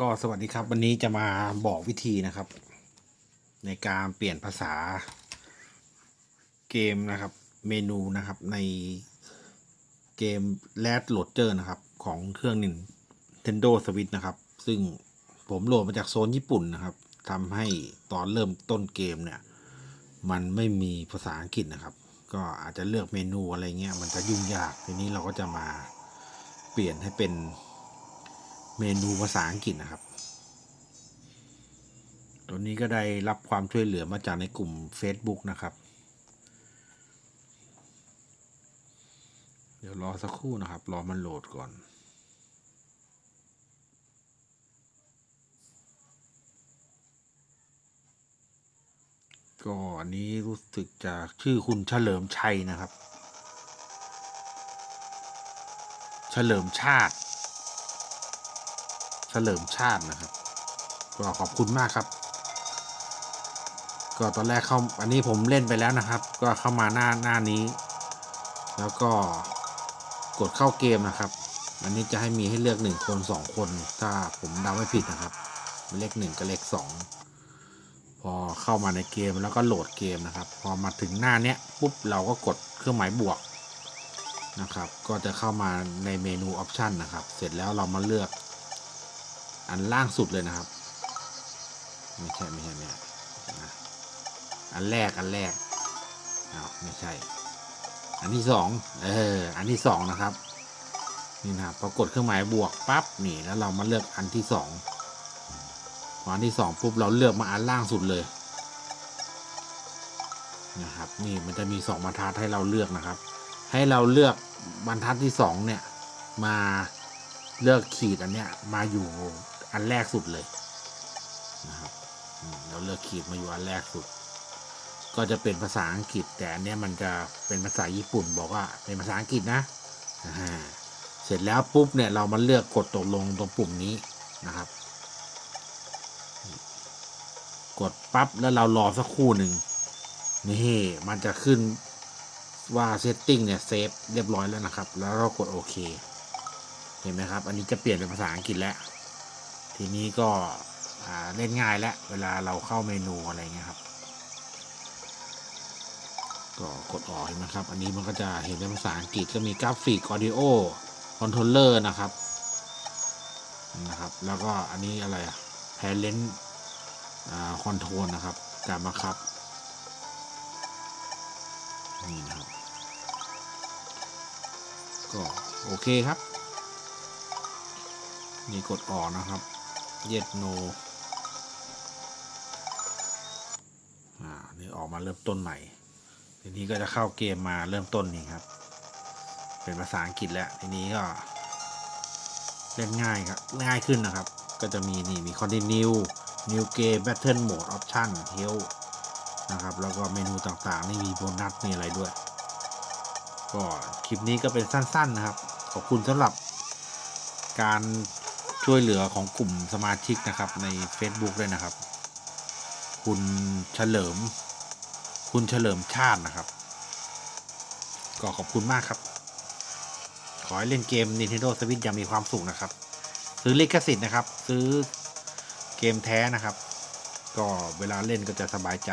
ก็สวัสดีครับ วันนี้จะมาบอกวิธีนะครับ ในการเปลี่ยนภาษาเกมนะครับ เมนูนะครับในเกม l a d l o a d e r นะครับ ของเครื่อง Nintendo Switch นะครับ ซึ่งผมโหลดมาจากโซนญี่ปุ่นนะครับทำให้ตอนเริ่มต้นเกมเนี่ย มันไม่มีภาษาอังกฤษนะครับ ก็อาจจะเลือกเมนูอะไรเงี้ยมันจะยุ่งยากทีนี้เราก็จะมาเปลี่ยนให้เป็น เมนูภาษาอังกฤษนะครับ ตัวนี้ก็ได้รับความช่วยเหลือมาจากในกลุ่ม Facebook นะครับ เดี๋ยวรอสักครู่นะครับ รอมันโหลดก่อนก็อันนี้รู้สึกจะชื่อคุณเฉลิมชัยนะครับ เฉลิมชาติ เฉลิมชาตินะครับ ก็ขอบคุณมากครับ ก็ตอนแรกเข้าอันนี้ผมเล่นไปแล้วนะครับ ก็เข้ามาหน้าหน้านี้ แล้วก็กดเข้าเกมนะครับ อันนี้จะให้มีให้เลือกหนึ่งคนสองคน ถ้าผมเดาไม่ผิดนะครับเลขหนึ่งกับเลขสองพอเข้ามาในเกมแล้วก็โหลดเกมนะครับ พอมาถึงหน้าเนี้ยปุ๊บเราก็กดเครื่องหมายบวกนะครับ ก็จะเข้ามาในเมนูออปชันนะครับ เสร็จแล้วเรามาเลือก อันล่างสุดเลยนะครับ ไม่ใช่ไม่ใช่เนี่ยนะอันแรกอันแรกอ้าวไม่ใช่ อันที่สองเอออันที่สองนะครับนี่นะครับพอกดเครื่องหมายบวกปั๊บนี่แล้วเรามาเลือกอันที่สองพออันที่สองปุ๊บเราเลือกมาอันล่างสุดเลยนะครับนี่มันจะมีสองบรรทัดให้เราเลือกนะครับ ให้เราเลือกบรรทัดที่สองเนี่ยมาเลือกขีดอันเนี้ยมาอยู่ อันแรกสุดเลยนะครับเราเลือกขีดมาอยู่อันแรกสุด ก็จะเป็นภาษาอังกฤษ แต่อันนี้มันจะเป็นภาษาญี่ปุ่นบอกว่าเป็นภาษาอังกฤษนะเสร็จแล้วปุ๊บเนี่ยเรามาเลือกกดตกลงตรงปุ่มนี้นะครับ กดปั๊บแล้วเรารอสักครู่หนึ่งนี่มันจะขึ้นว่าเซตติ้งเนี่ยเซฟเรียบร้อยแล้วนะครับ แล้วเรากดโอเค เห็นไหมครับ อันนี้จะเปลี่ยนเป็นภาษาอังกฤษแล้ว ทีนี้ก็เล่นง่ายแล้วเวลาเราเข้าเมนูอะไรเงี้ยครับ ก็กดออกเห็นไหมครับ อันนี้มันก็จะเห็นเป็นภาษาอังกฤษก็มีกราฟิกออดิโอคอนโทรลเลอร์นะครับนะครับ แล้วก็อันนี้อะไรอะแพลเลนอ่าคอนโทรลนะครับ การบังคับนี่นะครับ ก็โอเคครับ นี่กดออกนะครับ yes no อ่านี่ออกมาเริ่มต้นใหม่ทีนี้ก็จะเข้าเกมมาเริ่มต้นนี่ครับ เป็นภาษาอังกฤษแล้วทีนี้ก็เล่นง่ายครับง่ายขึ้นนะครับ ก็จะมีนี่มี continue new game battle mode option help นะครับ แล้วก็เมนูต่างๆ นี่มีโบนัสมีอะไรด้วย ก็คลิปนี้ก็เป็นสั้นๆนะครับ ขอบคุณสำหรับการ ช่วยเหลือของกลุ่มสมาชิกนะครับใน Facebook ด้วยนะครับ คุณเฉลิม คุณเฉลิมชาตินะครับ ก็ขอบคุณมากครับ ขอให้เล่นเกม Nintendo Switch อย่างมีความสุขนะครับ ซื้อลิขสิทธิ์นะครับ ซื้อเกมแท้นะครับ ก็เวลาเล่นก็จะสบายใจ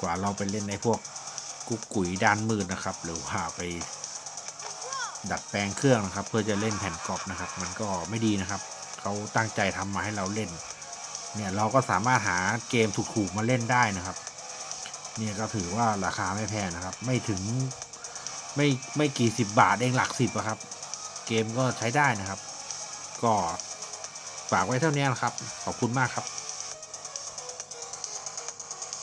กว่าเราไปเล่นในพวกกุ๊กกุ๋ยด้านมืดนะครับ หรือว่าไปดัดแปลงเครื่องนะครับ เพื่อจะเล่นแผ่นกรอบนะครับ มันก็ไม่ดีนะครับ เขาตั้งใจทำมาให้เราเล่น เนี่ยเราก็สามารถหาเกมถูกๆมาเล่นได้นะครับ เนี่ยก็ถือว่าราคาไม่แพงนะครับ ไม่ถึงไม่ไม่กี่สิบบาทเองหลักสิบอะครับ เกมก็ใช้ได้นะครับ ก็ฝากไว้เท่านี้นะครับ ขอบคุณมากครับ